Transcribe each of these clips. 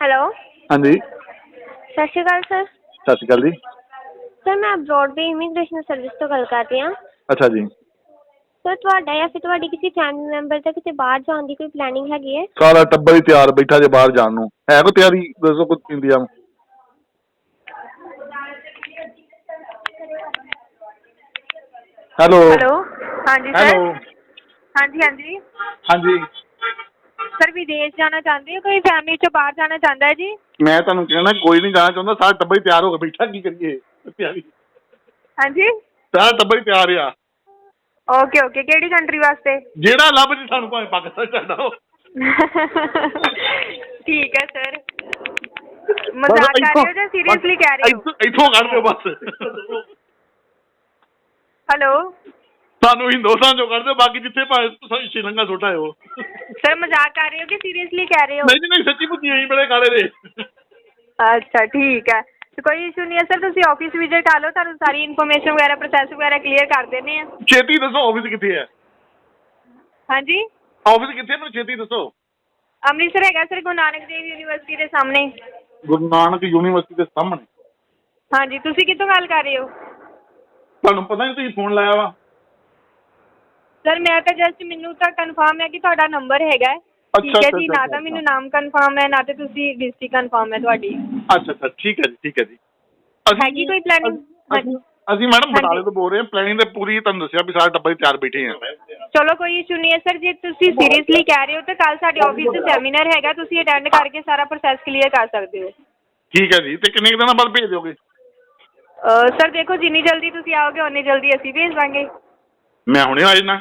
ਹਾਂਜੀ। ਸਤਿ ਸ਼੍ਰੀ ਅਕਾਲ ਸਰ। ਸਤਿ ਸ਼੍ਰੀ ਅਕਾਲ ਜੀ। ਸਰ ਮੈਂ ਅਬਰੋਡ ਦੀ ਇਮੀਗ੍ਰੇਸ਼ਨ ਸਰਵਿਸ ਤੋਂ ਗੱਲ ਕਰ ਰਹੀ ਹਾਂ। ਅੱਛਾ ਜੀ। ਸਰ ਤੁਹਾਡਾ ਜਾਂ ਫਿਰ ਤੁਹਾਡੀ ਕਿਸੇ ਫੈਮਿਲੀ ਮੈਂਬਰ ਦਾ ਕਿਤੇ ਬਾਹਰ ਜਾਣ ਦੀ ਕੋਈ ਪਲੈਨਿੰਗ ਹੈਗੀ ਹੈ? ਸਾਰਾ ਟੱਬਰ ਹੀ ਤਿਆਰ ਬੈਠਾ ਜੇ ਬਾਹਰ ਜਾਣ ਨੂੰ। ਹੈ ਕੋ ਤਿਆਰੀ? ਦੱਸੋ ਕੁਝ ਇੰਡੀਆ ਹੈਲੋ। ਹੈਲੋ। ਹਾਂਜੀ ਸਰ। ਹੈਲੋ। ਹਾਂਜੀ ਹਾਂਜੀ। ਹਾਂਜੀ। ਸਰ ਵਿਦੇਸ਼ ਜਾਣਾ ਚਾਹੁੰਦੇ ਹੋ? ਕੋਈ ਫੈਮਿਲੀ ਚੋਂ ਬਾਹਰ ਜਾਣਾ ਚਾਹੁੰਦਾ ਹੈ ਜੀ? ਮੈਂ ਤੁਹਾਨੂੰ ਕਹਿਣਾ ਕੋਈ ਨਹੀਂ ਜਾਣਾ ਚਾਹੁੰਦਾ ਸਾਰਾ ਟੱਬਰ ਹੀ ਤਿਆਰ ਹੋ ਕੇ ਬੈਠਾ ਕੀ ਕਰੀਏ? ਤਿਆਰੀ। ਹਾਂਜੀ? ਸਾਰਾ ਟੱਬਰ ਹੀ ਤਿਆਰ ਆ। ਓਕੇ ਓਕੇ ਕਿਹੜੀ ਕੰਟਰੀ ਵਾਸਤੇ? ਜਿਹੜਾ ਲੱਭ ਜੀ ਸਾਨੂੰ ਭਾਵੇਂ ਪਾਕਿਸਤਾਨ ਹੋ ਠੀਕ ਹੈ ਸਰ ਮਜ਼ਾਕ ਕਰ ਰਹੇ ਹੋ ਜਾਂ ਸੀਰੀਅਸਲੀ ਕਹਿ ਰਹੇ ਹੋ? ਇੱਥੋਂ ਕੱਢ ਦਿਓ ਬਸ। ਹੈਲੋ ਸਾਨੂੰ ਹਿੰਦੁਸਤਾਨ ਚੋਂ ਕੱਢ ਦਿਓ ਬਾਕੀ ਜਿੱਥੇ ਭਾਵੇਂ ਤੁਸੀਂ ਸ਼੍ਰੀਲੰਕਾ ਸੁੱਟ ਆਇਓ ਸਰ ਮਜ਼ਾਕ ਕਰ ਰਹੇ ਹੋ ਕਿ ਸੀਰੀਅਸਲੀ ਕਹਿ ਰਹੇ ਹੋ? ਨਹੀਂ ਨਹੀਂ ਸੱਚੀ ਮੁੱਚੀ ਐਂ ਬੜੇ ਕਾਲੇ ਦੇ ਅੱਛਾ ਠੀਕ ਹੈ। ਤੇ ਕੋਈ ਇਸ਼ੂ ਨਹੀਂ ਹੈ ਸਰ ਤੁਸੀਂ ਆਫਿਸ ਵਿਜ਼ਿਟ ਕਰ ਲਓ ਤੁਹਾਨੂੰ ਸਾਰੀ ਇਨਫੋਰਮੇਸ਼ਨ ਵਗੈਰਾ ਪ੍ਰੋਸੈਸ ਵਗੈਰਾ ਕਲੀਅਰ ਕਰ ਦਿੰਦੇ ਆ ਛੇਤੀ ਦੱਸੋ ਆਫਿਸ ਕਿੱਥੇ ਹੈ? ਹਾਂਜੀ? ਆਫਿਸ ਕਿੱਥੇ ਹੈ? ਮੈਨੂੰ ਛੇਤੀ ਦੱਸੋ। ਅੰਮ੍ਰਿਤਸਰ ਹੈਗਾ ਸਰ ਗੁਰੂ ਨਾਨਕ ਦੇਵ ਯੂਨੀਵਰਸਿਟੀ ਦੇ ਸਾਹਮਣੇ। ਗੁਰੂ ਨਾਨਕ ਯੂਨੀਵਰਸਿਟੀ ਦੇ ਸਾਹਮਣੇ? ਹਾਂਜੀ ਤੁਸੀਂ ਕਿੱਥੋਂ ਗੱਲ ਕਰ ਰਹੇ ਹੋ? ਤੁਹਾਨੂੰ ਪਤਾ ਨਹੀਂ ਤੁਸੀਂ ਫੋਨ ਲਾਇਆ ਵਾ। ਸਰ ਮੈਂ ਤਾਂ ਜਸਟ ਮੈਨੂੰ ਤਾਂ ਕਨਫਰਮ ਹੈ ਕਿ ਤੁਹਾਡਾ ਨੰਬਰ ਹੈਗਾ ਹੈ। ਠੀਕ ਅੱਛਾ, ਹੈ ਜੀ ਅੱਛਾ, ਨਾ ਅੱਛਾ। ਤਾਂ ਮੈਨੂੰ ਨਾਮ ਕਨਫਰਮ ਹੈ ਨਾ ਤੇ ਤੁਸੀਂ ਡਿਸਟ੍ਰਿਕਟ ਕਨਫਰਮ ਹੈ ਤੁਹਾਡੀ। ਅੱਛਾ ਅੱਛਾ ਠੀਕ ਹੈ ਜੀ ਠੀਕ ਹੈ ਜੀ। ਹੈਗੀ ਕੋਈ planning? ਅਸੀਂ ਅਸੀਂ ਮੈਡਮ ਹਾਂਜੀ। ਬਟਾਲੇ ਤੋਂ ਬੋਲ ਰਹੇ ਹਾਂ ਪਲੈਨਿੰਗ ਦੇ ਪੂਰੀ ਤੁਹਾਨੂੰ ਦੱਸਿਆ ਵੀ ਸਾਰਾ ਟੱਬਰ ਹੀ ਤਿਆਰ ਬੈਠੇ ਆ ਚਲੋ ਕੋਈ ਇਸ਼ੂ ਨਹੀਂ ਹੈ ਸਰ ਜੇ ਤੁਸੀਂ ਸੀਰੀਅਸਲੀ ਕਹਿ ਰਹੇ ਹੋ ਤਾਂ ਕੱਲ ਸਾਡੇ ਆਫਿਸ 'ਚ ਸੈਮੀਨਾਰ ਹੈਗਾ ਤੁਸੀਂ ਅਟੈਂਡ ਕਰਕੇ ਸਾਰਾ ਪ੍ਰੋਸੈਸ ਕਲੀਅਰ ਕਰ ਸਕਦੇ ਹੋ। ਠੀਕ ਹੈ ਜੀ ਤੇ ਕਿੰਨੇ ਕੁ ਦਿਨਾਂ ਬਾਅਦ ਭੇਜ ਦਿਓਗੇ? ਸਰ ਦੇਖੋ ਜਿੰਨੀ ਜਲਦੀ ਤੁਸੀਂ ਆਓਗੇ ਉਨੀ ਜਲਦੀ ਅਸੀਂ ਭੇਜ ਦਾਂਗੇ। ਮੈਂ ਹੁਣੇ ਆ ਜਾਣਾ।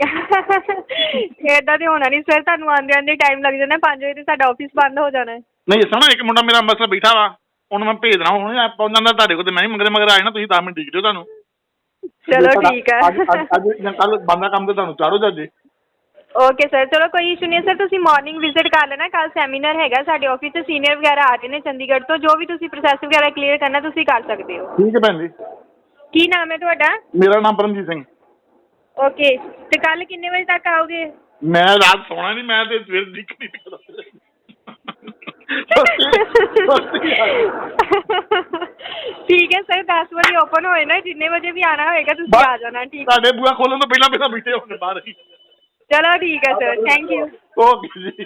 ਇਦਾਂ ਤੇ ਹੋਣਾ ਨਹੀਂ ਸਰ ਤੁਹਾਨੂੰ ਆਉਂਦੇ ਆਉਂਦੇ ਟਾਈਮ ਲੱਗ ਜਾਣਾ 5 ਵਜੇ ਤੇ ਸਾਡਾ ਆਫਿਸ ਬੰਦ ਹੋ ਜਾਣਾ। ਹੈ। ਨਹੀਂ ਸੁਣਾ ਇੱਕ ਮੁੰਡਾ ਮੇਰਾ ਅੰਮ੍ਰਿਤਸਰ ਬੈਠਾ ਵਾ ਉਹਨੂੰ ਮੈਂ ਭੇਜ ਦੇਣਾ ਹੁਣ ਆ ਪਹੁੰਚ ਜਾਂਦਾ ਤੁਹਾਡੇ ਕੋਲ ਤੇ ਮੈਂ ਹੀ ਮਗਰ ਮਗਰ ਆ ਜਾਣਾ ਤੁਸੀਂ 10 ਮਿੰਟ ਦਿਓ ਤੁਹਾਨੂੰ। ਚਲੋ ਠੀਕ ਹੈ ਅੱਜ ਅੱਜ- ਅੱਜ ਜਾਂ ਕੱਲ ਬੰਦਾ ਕੰਮ ਤੇ ਤੁਹਾਨੂੰ ਚਾਰੋ ਜਾਜੇ। ਓਕੇ ਸਰ ਚਲੋ ਕੋਈ ਇਸ਼ੂ ਨਹੀਂ ਸਰ ਤੁਸੀਂ ਮਾਰਨਿੰਗ ਵਿਜ਼ਿਟ ਕਰ ਲੈਣਾ ਕੱਲ ਸੈਮੀਨਾਰ ਹੈਗਾ ਸਾਡੇ ਆਫਿਸ 'ਚ ਸੀਨੀਅਰ ਵਗੈਰਾ ਆ ਰਹੇ ਨੇ ਚੰਡੀਗੜ੍ਹ ਤੋਂ ਜੋ ਵੀ ਤੁਸੀਂ ਪ੍ਰੋਸੈਸ ਵਗੈਰਾ ਕਲੀਅਰ ਕਰਨਾ ਤੁਸੀਂ ਕਰ ਸਕਦੇ ਹੋ। ਠੀਕ ਹੈ ਭੈਣ ਜੀ। ਕੀ ਨਾਮ ਹੈ ਤੁਹਾਡਾ? ਮੇਰਾ ਨਾਮ ਪਰਮਜੀਤ ਸਿੰਘ। ਓਕੇ ਤੇ ਕੱਲ ਕਿੰਨੇ ਵਜੇ ਤੱਕ ਆਓਗੇ? ਮੈਂ ਰਾਤ ਸੋਣਾ ਨਹੀਂ ਮੈਂ ਤੇ ਸਵੇਰ ਦਿੱਕ ਨਹੀਂ ਪਿਆ ਠੀਕ ਹੈ ਸਰ 10 ਵਜੇ ਓਪਨ ਹੋਏ ਨਾ ਜਿੰਨੇ ਵਜੇ ਵੀ ਆਣਾ ਹੋਏਗਾ ਤੁਸੀਂ ਆ ਜਾਣਾ ਠੀਕ ਤੁਹਾਡੇ ਬੂਆ ਖੋਲਣ ਤੋਂ ਪਹਿਲਾਂ ਪਹਿਲਾਂ ਬੈਠੇ ਹੋਣੇ ਬਾਹਰ ਹੀ। ਚਲੋ ਠੀਕ ਹੈ ਸਰ ਥੈਂਕ ਯੂ ਓਕੇ ਜੀ।